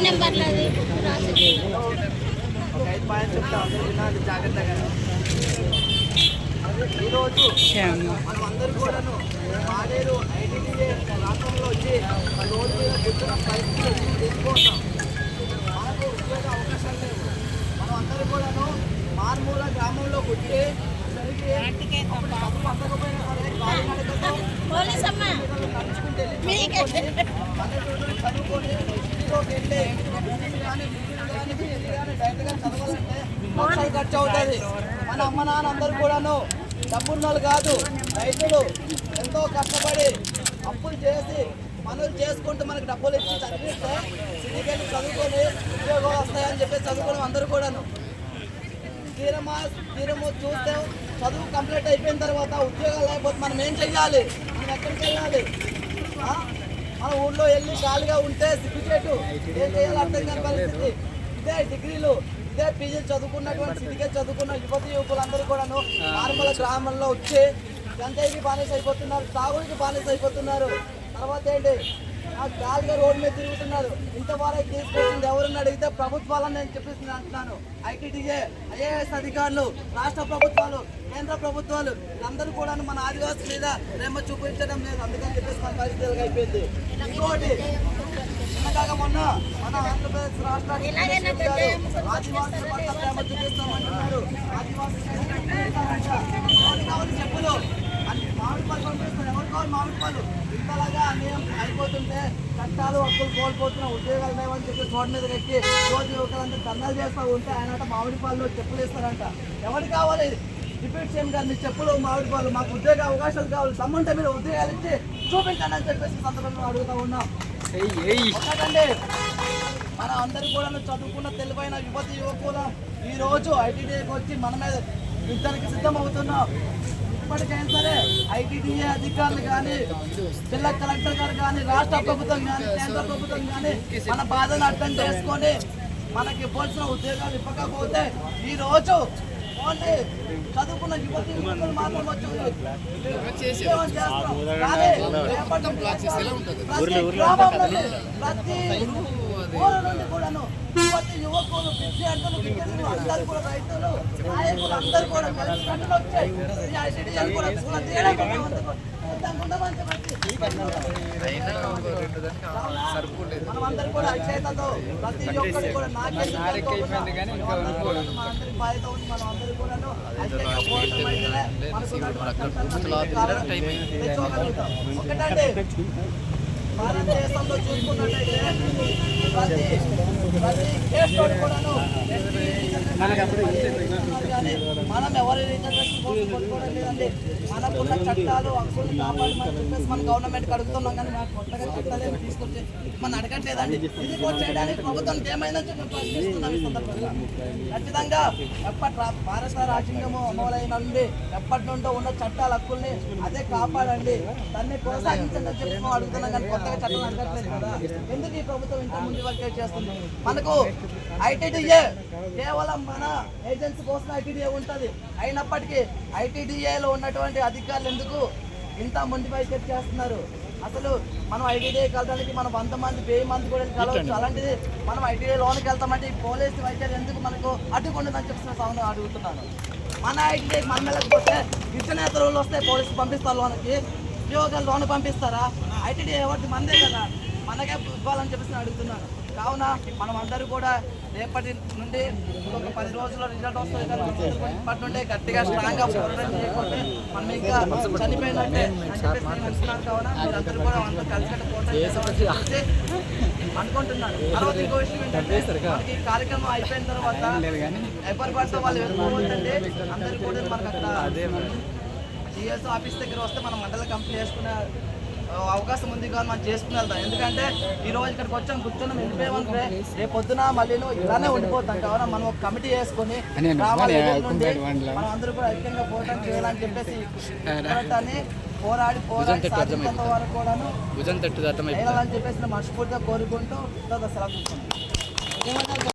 నెంబర్లు అది రాసి ఈరోజు మనం అందరూ కూడాను మానేరు ఐటీడీఏ రాష్ట్రంలో వచ్చి రోడ్డు మీద కూర్చున్న పరిస్థితులు తెలుసుకుంటాం మనకు ఉద్యోగ అవకాశాలు లేవు మనం అందరూ కూడాను మారుమూల మీకే. పల్లెటూరులో చదువుకొని వెళ్ళి డైరెక్ట్గా చదవాలంటే లక్షలు ఖర్చు అవుతుంది మన అమ్మ నాన్న అందరూ కూడాను డబ్బున్నోళ్ళు కాదు రైతులు ఎంతో కష్టపడి అప్పులు చేసి పనులు చేసుకుంటూ మనకు డబ్బులు ఇచ్చి చదివిస్తే సిటీకి చదువుకొని ఉద్యోగాలు వస్తాయని చెప్పి చదువుకోవడం అందరూ కూడాను. తీరమా తీరము చూస్తే చదువు కంప్లీట్ అయిపోయిన తర్వాత ఉద్యోగాలు లేకపోతే మనం ఏం చెయ్యాలి? మనం ఎక్కడికి వెళ్ళాలి మన ఊళ్ళో వెళ్ళి ఖాళీగా ఉంటే సిగ్గుచేటు ఏం చేయాలో అర్థం కాని పరిస్థితి. ఇదే డిగ్రీలు ఇదే పీజీలు చదువుకున్నటువంటి సిటీకే చదువుకున్న యువతి యువకులందరూ కూడాను నార్మల్ గ్రామంలో వచ్చి గంజాయికి బానిస అయిపోతున్నారు తాగుడికి బానిస అయిపోతున్నారు తర్వాత ఏంటి? ఆ గాలిగా రోడ్డు మీద తిరుగుతున్నారు ఇంతవరకు తీసుకొచ్చింది ఎవరని అడిగితే ప్రభుత్వాలని నేను చెప్పేసి అంటున్నాను. ఐటీడీఏ ఐఏఎస్ అధికారులు రాష్ట్ర ప్రభుత్వాలు కేంద్ర ప్రభుత్వాలు వీళ్ళందరూ కూడా మన ఆదివాసీ మీద ప్రేమ చూపించడం లేదు. అందుకని చెప్పేసి మన పరిస్థితులు అయిపోయింది ఇంకోటి నిన్నగాక మొన్న మన ఆంధ్రప్రదేశ్ రాష్ట్రానికి ఆదివాసుల పట్ల ప్రేమ చూపిస్తామంటున్నారు. ఆదివాసులు చెప్పులు? మామిడి పాలు పంపిస్తారు. ఎవరు కావాలి మామిడి పాలు అన్యాయం అయిపోతుంటే చట్టాలు హక్కులు కోల్పోతున్న ఉద్యోగాలు లేవని చెప్పి రోడ్డు మీద ఎక్కి రోజు యువకులంతా ధర్నాలు చేస్తూ ఉంటే ఆయన మామిడి పళ్ళు చెప్పులు ఇస్తారంట ఎవరికి కావాలి? రిపీట్ చేయండి కానీ మీ చెప్పులు మామిడి పళ్ళు మాకు ఉద్యోగ అవకాశాలు కావాలి. తమ్ముంటే మీరు ఉద్యోగాలు ఇచ్చి చూపించండి అని చెప్పేసి సందర్భంగా అడుగుతూ ఉన్నాం. ఒకటండి మన అందరూ కూడా చదువుకున్న తెలివైన యువతి యువకులు ఈ రోజు ఐటీడీఏకి వచ్చి మన మీద యుద్ధానికి సిద్ధమవుతున్నాం. ఇప్పటికైనా సరే ఐటీడీఏ అధికారులు కానీ జిల్లా కలెక్టర్ గారు కానీ రాష్ట్ర ప్రభుత్వం కానీ కేంద్ర ప్రభుత్వం కానీ మన బాధను అర్థం చేసుకొని మనకి ఇవ్వాల్సిన ఉద్యోగాలు ఇవ్వకపోతే ఈ రోజు ఓన్లీ చదువుకున్న యువతి యువకులు మాత్రం వచ్చి కానీ రేపటి ప్రతి గ్రామంలో ప్రతి ఊరు నుండి కూడాను యువతి యువకులు విద్యార్థులు విద్యార్థులు అందరూ కూడా రైతులు నాయకులు అందరూ కూడా కలిసి కట్టులు వచ్చాయి కూడా కూడా తేడా కూడా ప్రతి ఒక్కరు కూడా. మనందరం బాధ్యత ఉంది. కూడాను. ఒకటండి భారతదేశంలో చూసుకున్నట్టయితే ప్రతి ప్రతి కానీ మనం ఎవరి రిజర్వేషన్ కోసం కొట్టుకోవడం లేదండి మనకున్న చట్టాలు హక్కులు కాపాడమని మన గవర్నమెంట్కి అడుగుతున్నాం కానీ మాకు కొత్తగా చట్టాలు తీసుకొచ్చి మనం అడగట్లేదండి. ఇది కూడా చేయడానికి ప్రభుత్వం ఏమైందని చెప్పి ప్రశ్నిస్తున్నాం ఈ సందర్భంగా? ఖచ్చితంగా ఎప్పటి రా- భారత రాజ్యాంగము అమలైన నుండి ఎప్పటి నుండో ఉన్న చట్టాల హక్కుల్ని అదే కాపాడండి. దాన్ని కొనసాగించండి అని చెప్పి అడుగుతున్నాం కానీ కొత్తగా చట్టాలు అడగట్లేదు కదా. ఎందుకు ఈ ప్రభుత్వం ఇంత ముందు వరకే చేస్తుంది? మనకు ఐటీడీఏ కేవలం మన ఏజెన్సీ కోసం ఐటీడీఏ ఉంటుంది. అయినప్పటికీ ఐటీడీఏలో ఉన్నటువంటి అధికారులు ఎందుకు ఇంత ముందు వైఖరి చేస్తున్నారు? అసలు మనం ఐటీడీఏ కలడానికి మనం వంద మంది వెయ్యి మంది కూడా కలవచ్చు. అలాంటిది మనం ఐటీడీఏ లోనికి వెళ్తామంటే ఈ పోలీసు వైఖరి ఎందుకు మనకు అడ్డుకుంటుందని చెప్పి సౌండ్ అడుగుతున్నాను. మన ఐటీడీఏకి మనం వెళ్ళకపోతే ఇష్టనేతరులు వస్తే పోలీసు పంపిస్తారు లోనికి. ఉద్యోగాలు లోన్ పంపిస్తారా? ఐటీడీ ఎవరికి మందే కదా. మనకే ఇవ్వాలని చెప్పేసి నేను అడుగుతున్నాను. కావున మనం అందరూ కూడా రేపటి నుండి ఒక పది రోజుల్లో రిజల్ట్ వస్తుంది కూడా ఇప్పటి నుండే గట్టిగా స్ట్రాంగ్గా పోరాటం చేయకపోతే మనం ఇంకా చనిపోయినట్టే అని చెప్పేసి నేను అనుకున్నాను కావున మీరందరూ కూడా అందరూ కలిసి పోరాటం అనుకుంటున్నాను. తర్వాత ఇంకో విషయం ఏంటంటే మనకి ఈ కార్యక్రమం అయిపోయిన తర్వాత ఎవరి పడితే వాళ్ళు వెళ్ళిపోవద్దండి అందరూ కూడా మనకు అక్కడ జిఎస్ ఆఫీస్ దగ్గర వస్తే మనం మండల కంపెనీ చేసుకునే ఆ, అవకాశం ఉంది కానీ మనం చేసుకుని వెళ్తాం. ఎందుకంటే ఈ రోజు ఇక్కడికి వచ్చాం కూర్చొని వెళ్ళిపోయామంటే రేపు పొద్దున మళ్ళీ ఇలానే ఉండిపోతాం. కావున మనం ఒక కమిటీ నుండి మనం అందరూ కూడా ఐక్యంగా పోరాటం చేయాలని చెప్పేసి పోరాడి పోరాడి సాధించేంత వరకు కూడాను భుజం తట్టు చెప్పేసి మనస్ఫూర్తిగా కోరుకుంటూ సెలవు